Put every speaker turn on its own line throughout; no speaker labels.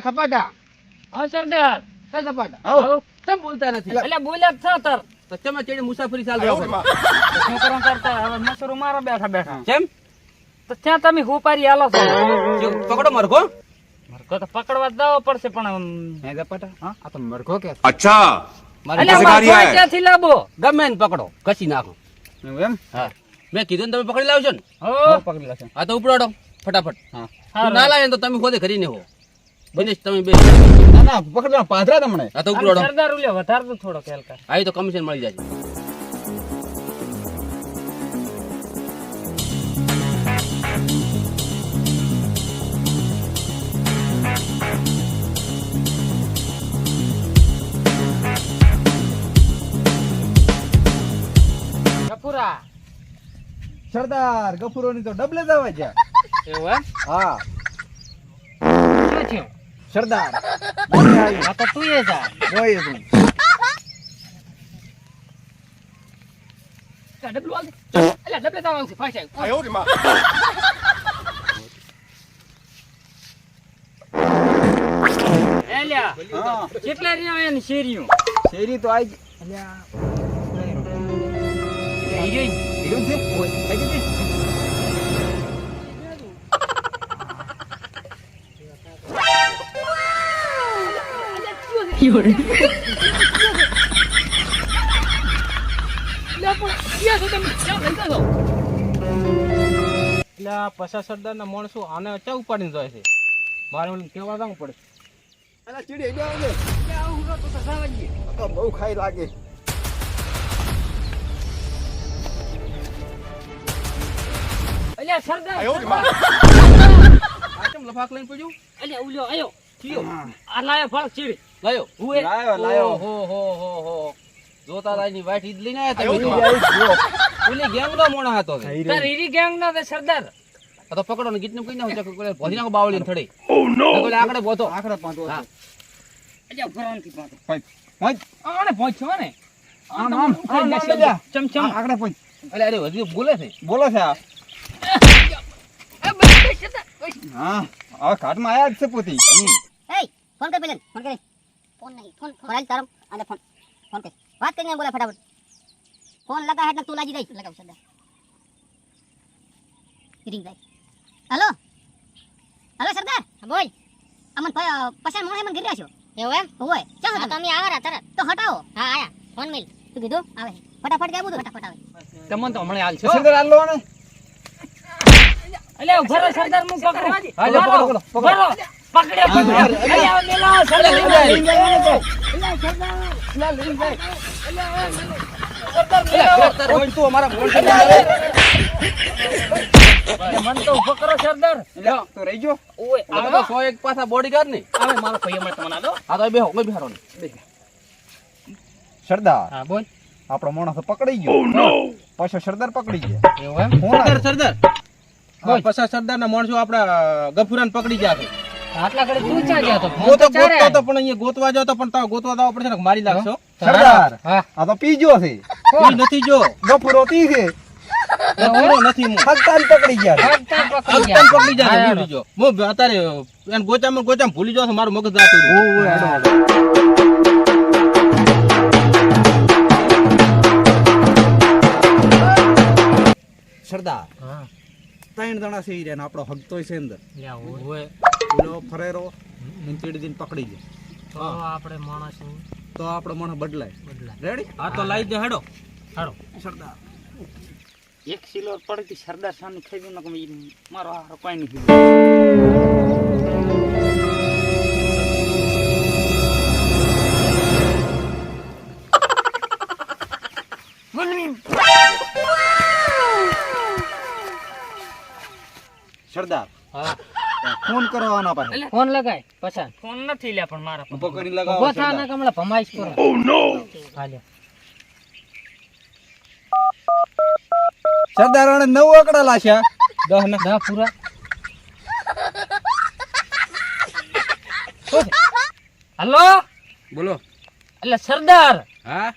ખપાટા.
હા સરદાર.
હા
ખપાટા.
હો બોલતા નથી? એટલે બોલ્યા છો તર
તમે તેડી મુસાફરી ચાલુ શું
કરો કરતા મારા બેઠા બેઠા.
કેમ
તો ત્યાં તમે હું પારી આલો છો
પકડો મરઘો.
મરઘો તો પકડવા દાવો પડશે પણ
હે હા? આ તો મરઘો કે
અચ્છા.
મારે
ક્યાંથી લાવો.
ગમે ને પકડો. ઘસી નાખો.
એમ?
હા. મેં કીધું ને તમે પકડી લાવજો ને.
પકડી લાવશો
આ તો ઉપડાડો ફટાફટ. ના લાવે તો તમે ખોદે કરીને હો. દિનેશ તમે બે.
ના ના પકડી લો પાદરા તમને.
આ તો
આમ સરદાર ઉલ્યો વધાર તો થોડો કેલકા
આવી તો કમિશન મળી જાય.
ગફુરા.
સરદાર ગફુરોની તો ડબલે દવા છે.
એવું એમ?
હા.
શું થયું?
સરદાર.
આ તો તું એ જા
હોય તું
ડબલું દે અલ્યા ડબલે જવાનું છે ફાઈ એલ્યા કેટલા રહ્યા એની શેરીઓ
શેરી તો ગઈ. અલ્યા
હિરોઈન
છે ગઈ છે?
એટલે આ પચાસ સરદારના માણસો આને ચા ઉપાડીને જાય છે. મારે ઓલું કેવા જવું પડે.
અલા ચીડી આવજે. આ તો બહુ ખાઈ લાગે.
અલ્યા સરદાર
આ કેમ લફાક લઈને પડ્યું?
અલ્યા ઉલ્યો આયો.
કયો
આ લાયો ફળ ચીડી.
લાયો.
ઉએ
લાયો લાયો.
હો હો હો હો. જોતા તાની વાઈટ ઈદ લઈને આયા તમે. ઓલી ગેંગનો મોણા હતો
તાર
રહી.
ગેંગ નો તે સરદાર.
આ તો પકડો ને નું કઈ ના હોય કરે ભોજી નાખો બાવળીને થડે. ઓ નો આગળ બોતો
આકડે પાંચો
હા.
અલ્યા ભરાનથી પાતો.
પાંચ. પાંચ.
આને પહોંચ્યો ને?
આમ આમ આમ.
ચમ ચમ.
આકડે પાંચ.
અલે અરે હજી બોલે છે.
બોલો છે આ. હા હવે ઘાટમાં આયા જ છે પોતી.
એય ફોન કર પેલે ફોન કરે. ફોન નહીં ફોન ફોન. હાલ તારો આલે ફોન ફોન કર. વાત કરીને બોલા ફટાફટ. ફોન લગા એટલે તું લાગી દઈ લગાવ સરદાર. રિંગ ભાઈ હલો? હલો સરદાર? બોલ. અમન પસાર મોણે મન ગીર્યા છો? એવું એમ? હોય ચાલો તો તમે? આવા તરત. તો હટાવો. હા આયા. ફોન મિલ. તું કીધું? આવે. ફટાફટ ગાય ફટાફટ આવે.
તમને તો હમણાં હાલ
સરદાર આલો ને
અલ્યા ઉભરો સરદાર મુ પકડો.
હા, પકડો, પકડો,
સરદાર. સરદાર. સરદાર સરદાર
પાછા
સરદાર
બોલ.
આપણો માણસ પકડી ગયો. પાછો સરદાર પકડી ગયા.
એવું
સરદાર
આવ્યો.
સરદાર ના માણસો આપણા ગફુરાને પકડી ગયા છે.
આટલા ઘડી તું ચા ગયા તો ફોન તો
ગોતતો તો પણ અહીંયા ગોતવા જાવ તો પણ તાવ ગોતવા દાવ પડશે ને મારી લાગશો?
સરદાર આ તો પીજો છે.
કોઈ નથી જો.
ગફુરો પી છે.
નથી હું.
હગતાન પકડી ગયા
હકતા પકડી ગયા.
પકડી ભૂલી જો હું અત્યારે એને ગોચામાં ગોચામાં ભૂલી જાવ મારું મગજ જાતું
હેડો. સરદાર ત્રણ જણા છે આપણો હગતોય છે અંદર.
લ્યા, ફરેરો
ને ફરેરો દિન દીને પકડી ગયા.
તો આપણે માણસ
તો આપણો માણસ બદલાય.
બદલાય.
રેડી
આ તો લાવી દે હેડો.
હેડો.
સરદાર.
એક સિલોર પડતી સરદાર સામે ખાઈ દઉં ને કે મારો હારો કોઈ નહીં
સરદાર.
હા.
ફોન કરવાનો પાસે
ફોન લગાય પછા ફોન નથી લ્યા પણ મારા
ઊભો
ઊભો
લગાવો
થા ના કમળા ભમાઈશ કરો. ઓ નો હાલે
સરદાર આણે નવ આંકડા લાશ્યા
10 ના
10 પૂરા. હલો?
બોલો.
એટલે સરદાર
હા?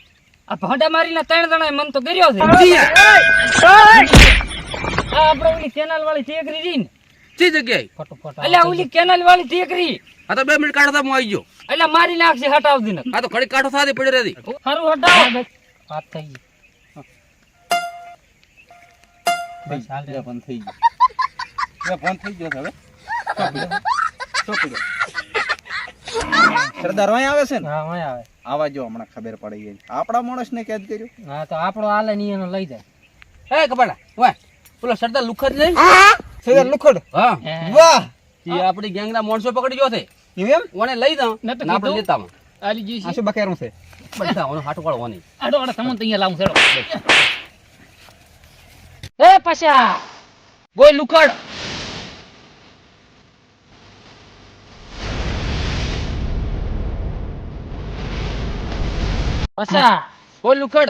આ ભાંડા મારીને ત્રણ જણા મન તો કર્યો છે. આ આપણે ઓલી ચેનલ વાળી ચેકરી રહી ને
ચી જગ્યાએ.
ફટોફટ
અલ્યા ઓલી કેનાલ વાળી ટેકરી.
આ તો બે મિનિટ કાઢતા હું આવી ગયો
અલ્યા મારી નાખશે હટાવતી ને
આ તો ઘડી કાઢો સાથે પડી રહી
ખરું હટાવ.
વાત થઈ ગઈ. બસ હાલ રે.
થઈ ગયો બંધ થઈ ગયો છે હવે.
સરદાર અહીં આવે છે ને?
હા વાંહે આવે.
આવા જો હમણાં ખબર પડી ગઈ. આપણા માણસને કેદ કર્યો?
હા તો આપણો હાલે ની એનો લઈ જાય.
એ કપાડા વાય પેલો સરદાર લુખા જ નહીં
સરદાર લુખડ?
હા.
વાહ!
એ આપણી ગેંગના માણસો પકડી ગયો છે.
એમ
ઓને લઈ દઉં
નતો
તો આપણે લેતા આવું.
આલી જી
આ શું બકેરું છે?
બધા ઓનો હાટો વાળો ઓની.
આડો આડો સમન તૈયા લાવું છેડો એ પછા.
ગોય લુખડ.
પછા.
ગોય લુખડ.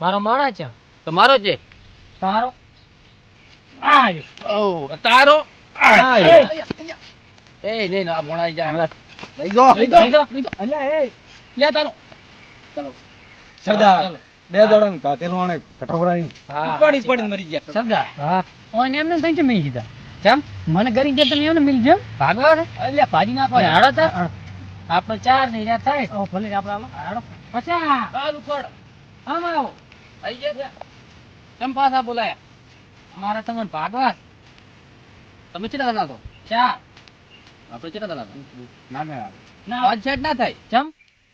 મારો માણા છે.
તો મારો છે.
તારો? આયો.
ઓ તારો.
Ay.
એ નહીં ના ભણાઈ જાય
લઈ ગયો.
લઈ ગયો, લઈ ગયો. અલ્યા એ. લે તારો.
સરદાર બે દોડન કાતેલું આણે કટોરાની
પડી પડી મરી ગયા
સરદાર. હા. ઓને એમને થઈ છે મેં કીધા. કેમ મને ગરી દે તમે એમને મિલ જેમ ભાગવા રે અલ્યા ભાજી નાખો. હાડો તા. આપણે ચાર નહીં રહ્યા થાય. ઓ ભલે આપણે આમાં. હાડો. પછા.
આ ઉપર
આમાં આવો.
આઈ ગયા કેમ પાછા બોલાયા?
મારે તમને ભાગવા
તમે ચેટલા દલાલ તો
ચાર.
આપણે ચેટલા દલાલ ના ના.
ના
આજ સેટ ના થાય.
ચમ?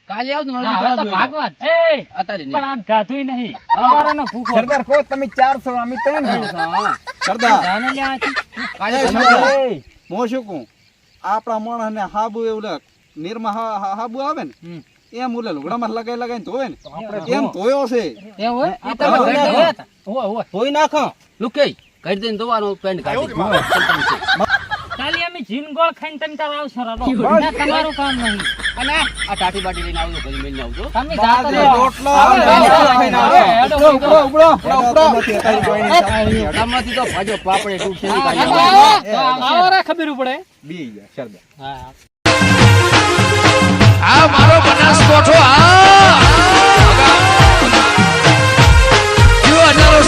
કાલે આવતું
ના, તો ભાગવા એ!
અત્યારે
પણ
નહીં
આ નહીં. અમારાનો ભૂખો
સરદાર કહો તમે ચારસો અમે ત્રણ
હા.
સરદાર.
જાને લે
કાલે
એ
તમે
સરદાર, હું શું કહું? આપણા માણસ ને હાબુ એવું લખ નિર્મા હા- હા- હાબુ આવે ને. એમ ઓલે લુગડામાં લગાઈ લગાઈને ધોવે ને. એમ ધોયો છે.
એમ હોય? એ તમે
તમે
ઘરે
ઘરે
હતા? હોય, હોય.
ધોઈ નાખો.
લુકે કરી દઈને ધોવાનો પેન્ટ કાઢી.
કાલે અમે જીનગોળ ખાઈને તમે તાર આવશો. તમારું કામ નહીં.
અને આ ટાટી બાટી લઈને આવજો ઘરે મેળને આવજો.
તમે જાતો
રોટલો, અત્યારે જોઈને સામે
આમાંથી તો ભાજો પાપડે તૂટશે
આવો રે ખબર પડે.
બી ગયા શરદા
હા આ મારો બનાસકોઠો આ. જો અનારો